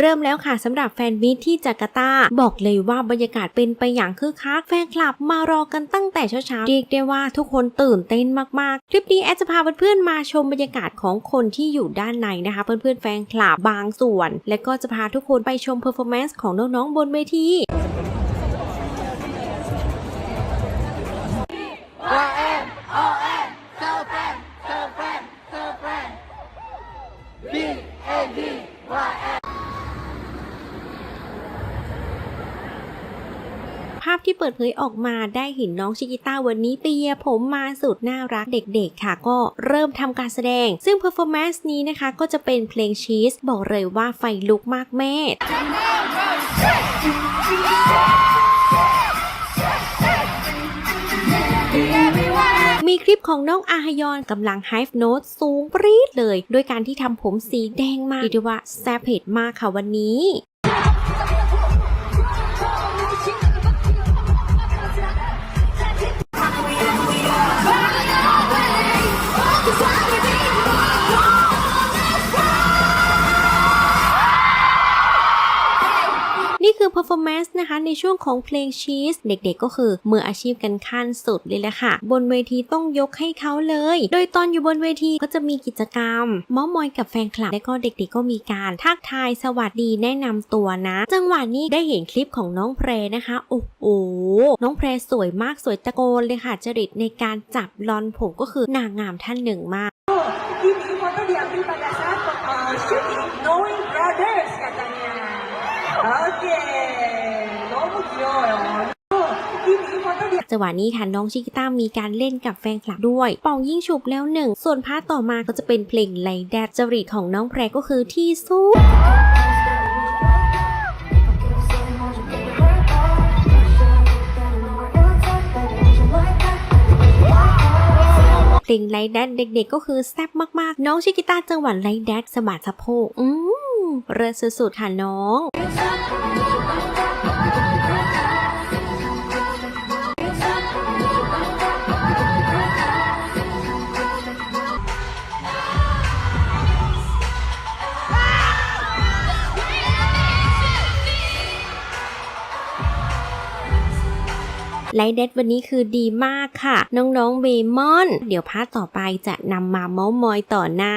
เริ่มแล้วค่ะสำหรับแฟนมิตที่จาการ์ตา บอกเลยว่าบรรยากาศเป็นไปอย่างคึกคักแฟนคลับมารอกันตั้งแต่เช้าๆเรียกได้ว่าทุกคนตื่นเต้นมากๆ คลิปนี้แอดจะพาเพื่อนๆมาชมบรรยากาศของคนที่อยู่ด้านในนะคะ เพื่อนๆแฟนคลับบางส่วน และก็จะพาทุกคนไปชมเพอร์ฟอร์แมนซ์ของน้องๆบนเวทีภาพที่เปิดเผยออกมาได้เห็นน้องชิกิต้าวันนี้เปียผมมาสุดน่ารักเด็กๆ ค่ะ ก็เริ่มทำการแสดง ซึ่งเพอร์ฟอร์แมนซ์นี้นะคะ ก็จะเป็นเพลงชีสบอกเลยว่าไฟลุกมากแม่มีคลิปของน้องอาฮยอนกำลังไฮฟ์โน้ตสูงปรี๊ดเลย ด้วยการที่ทำผมสีแดงมากเรีดว่าแซ่บเผ็ดมากค่ะวันนี้ คือ performance นะคะในช่วงของเพลงชีสเด็กๆก็คือมืออาชีพกันขั้นสุดเลยแหละค่ะ บนเวทีต้องยกให้เขาเลย โดยตอนอยู่บนเวทีก็จะมีกิจกรรมมอมอยกับแฟนคลับและก็เด็กๆก็มีการทักทายสวัสดีแนะนำตัวนะ จังหวะนี้ได้เห็นคลิปของน้องเพรนะคะโอ้โหน้องเพรสวยมากสวยตะโกนเลยค่ะจริตในการจับลอนผมก็คือนางงามท่านหนึ่งมาก จังหวะนี้ค่ะน้องชิกิต้ามีการเล่นกับแฟนคลับด้วยป่ายิ่งฉุบแล้วหนึ่ง ส่วนพาร์ทต่อมาก็จะเป็นเพลงไลแดดจริตของน้องแพรก็คือที่สุดเพลงไลแดดเด็กๆก็คือแซ่บมากๆ น้องชิกิต้าจังหวะไลแดดสะบัดสะโพกอืมเริศสุดๆค่ะน้อง ไลท์เดดวันนี้คือดีมากค่ะ น้องๆเวมอน เดี๋ยวพาร์ทต่อไปจะนำมาเมาส์มอยต่อนะ